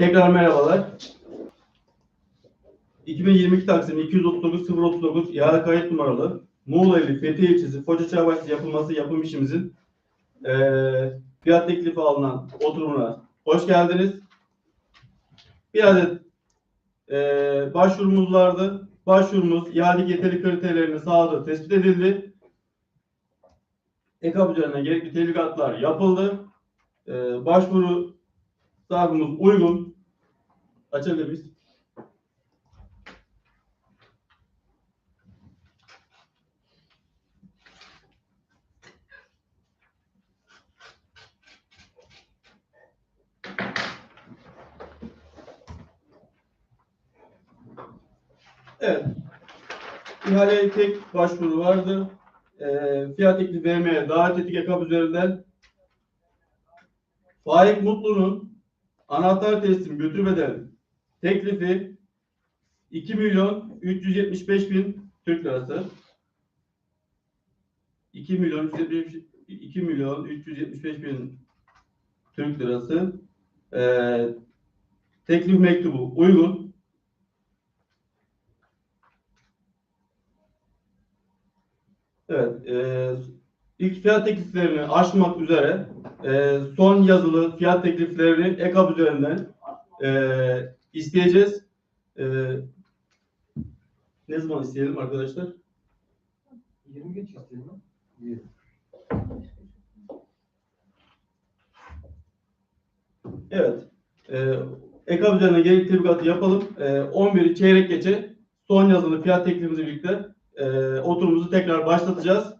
Tekrar merhabalar. 2022 Taksim 239 039 ihale kayıt numaralı Muğla ili Fethiye ilçesi Foça Çağbaşı yapılması yapım işimizin eee fiyat teklifi alınan oturumuna hoş geldiniz. Bir adet eee başvurumuz vardı. Başvurumuz ihale yeterli kriterlerini sağladı, tespit edildi. EKAP üzerine gerekli tebligatlar yapıldı. Eee başvuru zarfımız uygun. Açabilir miyiz? Evet. İhaleye tek başvuru vardı. Ee, fiyat teklifi vermeye davet ettik EKAP üzerinden. Faik Mutlu'nun anahtar teslim götürmeden teklifi 2 milyon 375 bin Türk lirası. 2 milyon 375 2 milyon 375 bin Türk lirası. Ee, teklif mektubu uygun. Evet. E, ilk fiyat tekliflerini aşmak üzere e, son yazılı fiyat tekliflerini EKAP üzerinden e, isteyeceğiz. E, ne zaman isteyelim arkadaşlar? 20 geç istedim lan. 20. Evet. E, EKAP üzerinden gerekli tebligatı yapalım. E, 11'i çeyrek geçe son yazılı fiyat teklifimizle birlikte e, oturumumuzu tekrar başlatacağız.